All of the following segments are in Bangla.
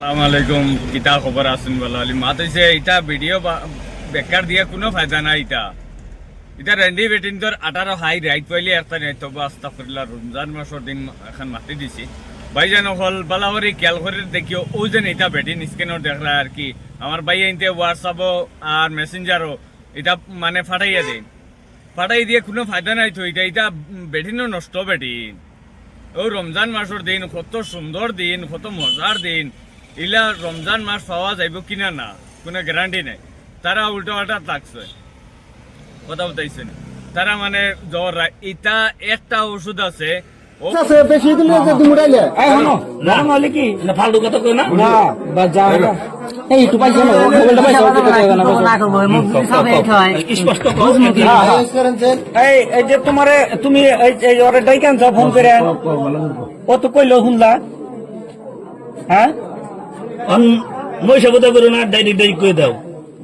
আসসালামু আলাইকুম কিতা খবর আছেন বলা? আলি, মাত হইছে এটা ভিডিও বেকার দিয়ে কোনো ফায়দা নাই এটা এটা রেন্ডি বেটিন তোর আঠারো হাই রাইট পাইলে একটা নেই, তবু আস্তা করিলা রমজান মাসের দিন এখন মাতি দিছি। ভাইজান হল বালাহরি খেয়াল করে দেখিও ও যেন এটা বেটিন স্ক্রিনর দেখলা আর কি। আমার ভাই এনতে হোয়াটসঅ্যাপও আর মেসেঞ্জারও এটা মানে ফাটাইয়া দেন। ফাটাই দিয়ে কোনো ফায়দা নাই তো এটা এটা বেটিনও নষ্ট বেটিন। ও রমজান মাসের দিন, কত সুন্দর দিন, কত মজার দিন। ইলা রমজান মাস পাওয়া যাইব কিনা না কোনো গ্যারান্টি নাই তারা উল্টো পাল্টা থাকছে কথা বলতেছে তারা মানে জ্বর ইটা একটা ওষুধ আছে বেশি তুমি এই শোনো গরম হলে কি না ফালতু কথা কই না না বা যা এই একটু পাইছো না মোবাইলটা পাইছো ওকে কথা না স্পষ্ট কর হ্যাঁ, হ্যাঁ। এই এই যে তোমারে তুমি এই এই ওরে ডাই কেন ফোন করে ও তো কইলো শুনলা হ্যাঁ মই কথা করো না ডাইরেক্ট ডাইরেক্ট কই দাও।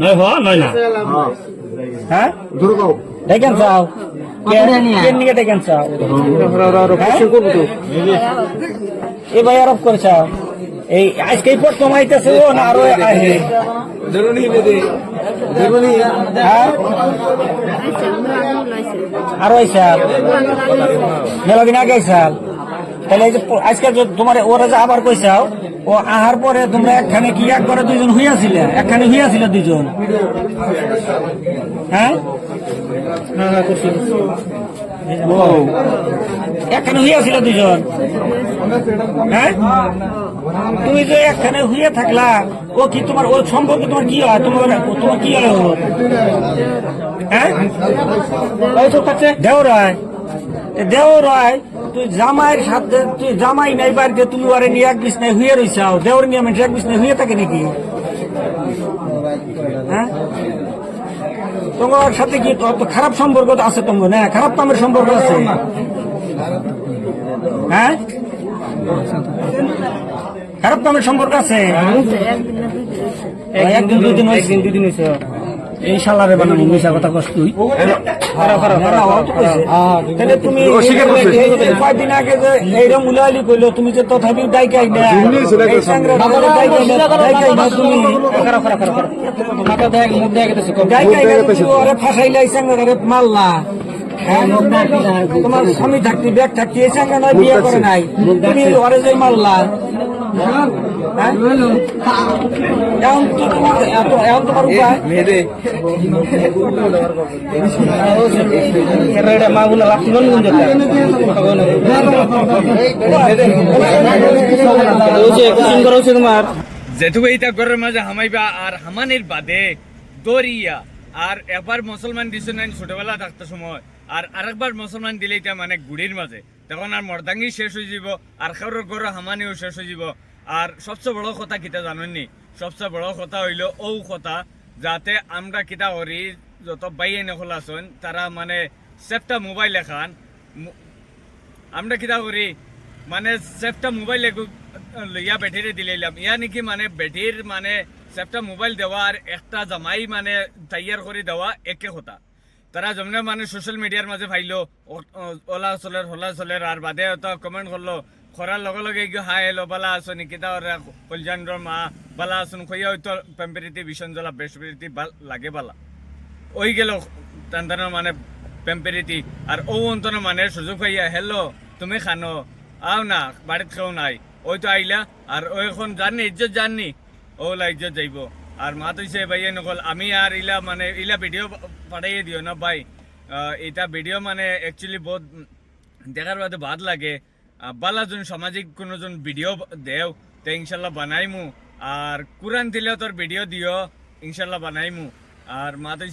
নয় হ নয় না? হ্যাঁ গাও চাও। ডাই চাও? এ ভাই আরব করে চাও এই আজকে প্রথম আইতেছে ও না আরও হ্যাঁ আরও আইসাল মেলা দিন আগে আইসাল তাহলে এই যে আজকে তোমার ওরা যে আবার কইসাও ও আহার পরে তোমরা একখানে কি এক করে দুইজন হইয়াছিলে একখানে হইয়াছিল দুইজন? হ্যাঁ? ও একখানে হইয়াছিল দুইজন? হ্যাঁ? তুমি যে একখানে হইয়া থাকলা ও কি তোমার ওর সম্পর্কে তোমার কি হয়? তোমার তোমার কি হয় হ্যাঁ? দেও রায় দেও রায় তুই জামাইয়ের সাথে তুই জামাই নাই বাড়িতে তুমি ওরে নিয়ে এক বিছনায় হুয়ে রইছাও দেওর নিয়ে মানুষ এক বিছনায় হুয়ে থাকে নাকি? হ্যাঁ? তোমার সাথে কি খারাপ সম্পর্ক আছে তোমার না? খারাপ কামের সম্পর্ক আছে? হ্যাঁ? খারাপ কামের সম্পর্ক আছে? একদিন দুদিন একদিন দুদিন হয়েছে এই সালারে বানানো মিশা কথা কষ্ট তাহলে তুমি কয়দিন আগে যে এইরকম তুমি তথাপি তুমি মাথা দেখ মুখ দেখ এই মারলা হ্যাঁ? তোমার স্বামী থাকতি ব্যাগ থাকতি এই সঙ্গে নয় বিয়ে করে নাই তুমি ওরে যে মারলা এখন তো তোমার এখন- এখন তোমার উপায় এরা মা বলে লাভ জীবন গুণ তোমার যেটুকু এইটা ঘরের মাঝে হামাইবা আর হামানির বাদে দরিয়া আর একবার মুসলমান দিছে না ছোটবেলা থাকতে সময়। আর আরেকবার মুসলমান দিলে এটা মানে গুড়ির মাঝে। তখন আর মর্দাঙ্গি শেষ হয়ে যাব, আর কারোর ঘর হামানিও শেষ হয়ে যাব। আর সবচেয়ে বড় কথা কিতা জানেননি সবচেয়ে বড় কথা হইল ও কথা, যাতে আমরা কিতা করি, যত বাইয়ে নকল আছেন তারা মানে সেফটা মোবাইল এখান আমরা কিতা করি মানে সেফটা মোবাইল লইয়া বেটিরে দিলাম ইয়া নাকি মানে বেটির মানে সেফটা মোবাইল দেওয়া আর একটা জামাই মানে তৈয়ার করে দেওয়া একে কথা। তারা যেমন মানে সোশ্যাল মিডিয়ার মাঝে ফাইলো ওলা চলের হলা চলের আর বাদে তো কমেন্ট করল খরার লগে লগে গিয়ে হাই এলো বালা আছো নি কিতা ওরা মা, বালা আসুন কইয়া হয়তো পেম্পেরিতি ভীষণ জ্বলা বৃহস্পতি লাগে বালা। ওই গেল তান্তানোর মানে পেম্পেরিতি আর ও অন্তর মানে সুযোগ পাইয়া হেলো তুমি খানো, আও না বাড়িত খাও নাই। ওই তো আইলা আর ও এখন জাননি, ইজ্জত জাননি ওলা ইজ্জত যাইব। আর মা তো ভাই নকল, আমি আর ইলা মানে ইলা ভিডিও পাঠাইয়ে দিও না, ভাই। এটা ভিডিও মানে অ্যাকচুয়ালি বহুত দেখার বাদে ভাত লাগে। যোন সামাজিক কোনো জন ভিডিও দেও তে ইনশাল্লাহ বানাইমু আর কুরান দিলেও তোর ভিডিও দিও ইনশাল্লাহ বানাইমু আর মা তো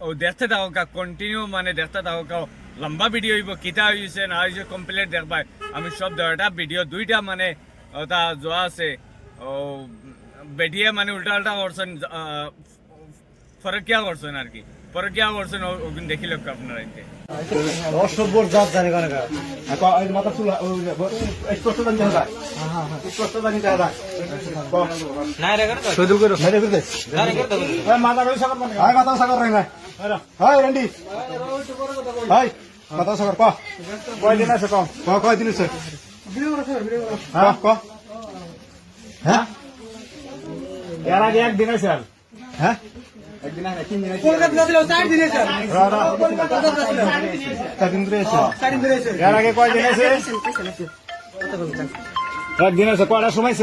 ও দেখতে থাকো কা কন্টিনিউ মানে দেখতে থাকো কা লম্বা ভিডিও হইব কিতা হইছে না হইছে কমপ্লিট দেখবাই আমি সব দেওয়াটা ভিডিও দুইটা মানে ওটা যোৱা আছে ও বেটিয়ে মানে উল্টা উল্টা করছেন ফরকিয়া করছেন আর কি ফরকিয়া করছেন ও- ওগুন দেখি লোক আপনারা এতে? অসভ্যর জাত জানি কেন মাথা চুল স্পষ্ট জানি স্পষ্ট জানি মাথা সাগর মানে না। High Randy. হাই মাথা সাগর ক? কয় দিন আছে ক? ক কয় দিন আছে? হ্যাঁ ক? হ্যাঁ? এর আগে একদিন আছে হ্যাঁ? এর আগে কয়দিন আছে একদিন আছে কয়টার সময়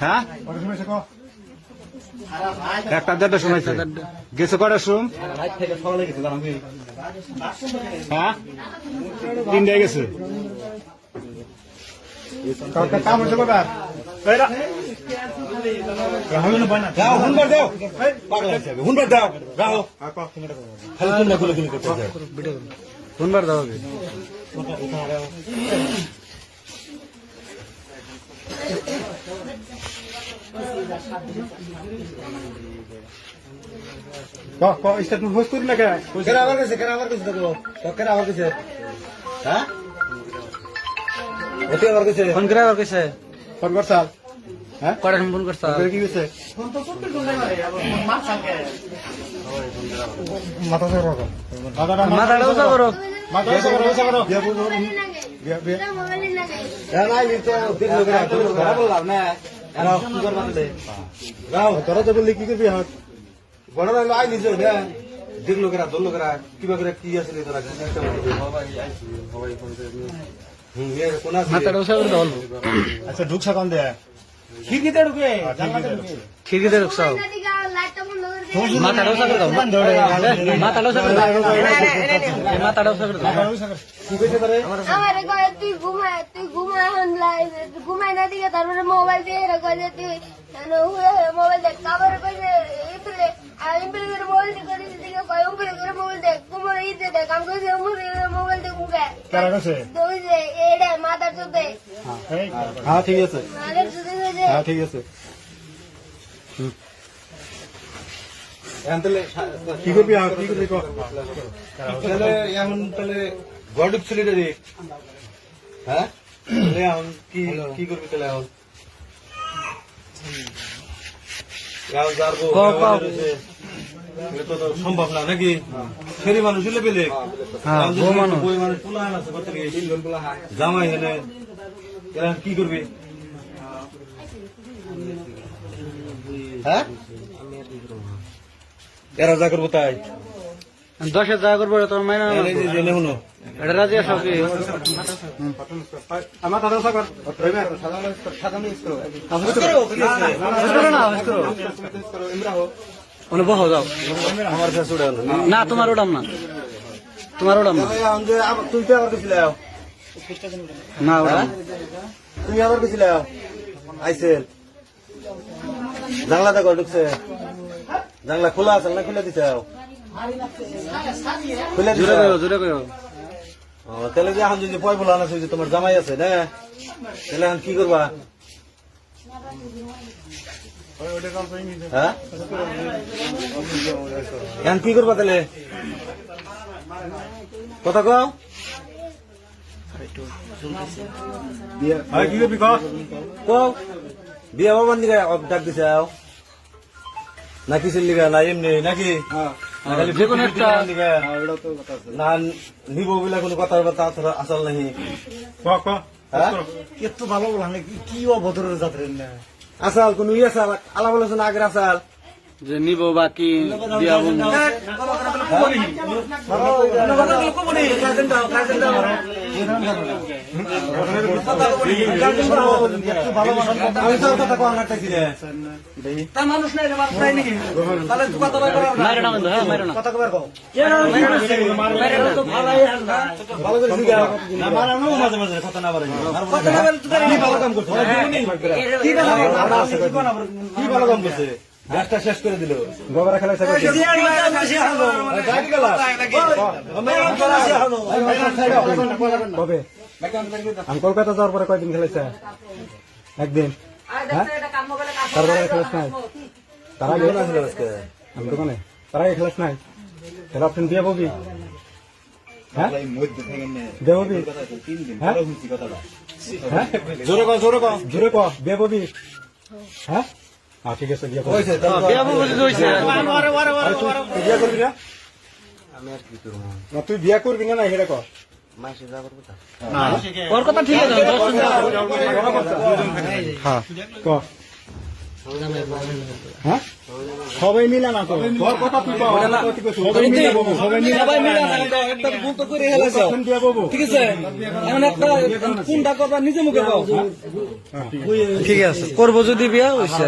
হ্যাঁ? একটা দেড়টার সময় গেছে কটার সময়? হ্যাঁ? তিনটায় গেছে। কটা যাও, হুনবার দাও। পাগলা হয়েছে, হুনবার দাও। যাও। খালি তোমরা গুলোগুলি করতে যাও। হুনবার দাও statement করি না কেন আবার গেছে কেন আবার গেছে দেখো কেন আবার গেছে হ্যাঁ এতে আবার গেছে ফোন করে আবার ফোন করছাল? হ্যাঁ? কটা ফোন করছ কি হয়েছে? মাথা করো। মাথা। হ্যাঁ বললাম না আর কি করবা দিলে যাও, তোরা তো বললি কি করবি এখন? বড় আই নিছো না লোকেরা দল লোকেরা কিবা করে কি আছে তোরা হুম কোন আছে আচ্ছা ঢুকছা কোন দেয় খিড়কিতে ঢুকে ঢুকে। খিড়কিতে ঢুকছাও মাথাটা উঁচা করে দাও। করে দাও। এই মাথাটা উঁচা করে দাও। মাথা উঁচা করো। তারে? আমার কয়ে তুই ঘুমায় তুই ঘুমায় এখন ঘুমায় না দিকে তারপরে মোবাইল দিয়ে এরা কয়ে তুই মোবাইল দেখ তারপরে কয়ে ইম্পিলে আর ইম্পিলে মোবাইল দিয়ে করে দিকে কয়ে উম্পিলে করে মোবাইল দেখ কুমার ইতে দেখ আমি কইছি মোবাইল দেখ মুখে কারা গেছে? তো ওই যে এটা মাথার চোখে এই, হ্যাঁ ঠিক আছে মাথার চোখে যে হ্যাঁ ঠিক আছে এখন তাহলে কি করবি এখন? কি করবি কর। তাহলে এখন তাহলে ঘর ঢুকছিলি রে হ্যাঁ তাহলে এখন কি কি করবি তাহলে এখন এখন যার এটা তো সম্ভব না নাকি ফেরি মানুষ হলে পেলে হ্যাঁ, বউ মানুষ। বই মানুষ পুলাহান আছে কত জামাই হেনে এখন কি করবি হ্যাঁ এরা যা করব তাই দশ হাজার করব তোর মাইনা জেনে শুনো এটা রাজি আছো কি আমার দাদা? করো না করো ওনে বহ যাও। আমার কাছে উড়ে আনো না তোমার ওটাম না। তোমার ওটাম না। তুই তো আবার গেছিলে না ওটাম তুমি আবার গেছিলে আইসেল জানলা দেখো ঢুকছে জানলা খোলা আছে না। খুলে দিতে খুলে জোরে কইও জোরে কইও। তাহলে যে এখন যদি পয় বলা যে তোমার জামাই আছে না? তাহলে এখন কি করবা? হ্যাঁ? এখন কি করবা তাহলে? কথা কও। হ্যাঁ, কি করবি কর। কও। বিয়া বাবার দিকে ডাক দিছে না কিসের লিগা না এমনি নাকি? না যে কোনো একটা- না নিব বলে কোনো কথা বার্তা আসল- আসল নাহি ক, ক। হ্যাঁ? এত ভালো বলা নাকি? কি অভদ্র জাতের না আসাল কোন ইয়ে আলাপ আলোচনা আগের আসাল। যে নিব বা কি দিয়া বন্ধু। আমি তো কথা ভালো কাম করছে? কি কি গাছটা শেষ করে দিল। গোবরা খেলা কবে? আমি কলকাতা যাওয়ার পরে কয়দিন খেলেছে? একদিন। তারপরে আর খেলাস নাই? তার আগে আমি দোকানে তার আগে খেলাস নাই? তাহলে আপনি দিয়ে ববি। হ্যাঁ? হ্যাঁ? হ্যাঁ? জোরে কও জোরে কও। জোরে ক বিয়ে ববি। হ্যাঁ? হ্যাঁ ঠিক আছে বিয়ে করবি হইছে বিয়া বউ বুঝি হইছে আরে বিয়ে করবি না? না তুই বিয়ে করবি না না সেটা ক কথা ঠিক আছে হ্যাঁ হ্যাঁ সবাই মিলে না তো তোর কথা তুই। সবাই মিলে সবাই মিলে সবাই মিলে একটা ভুল তো করে হেলাইছো। এখন দিয়া বলব। ঠিক আছে এমন একটা কোনটা কথা নিজে মুখে কও হ্যাঁ, ঠিক আছে। করব যদি বিয়া হইছে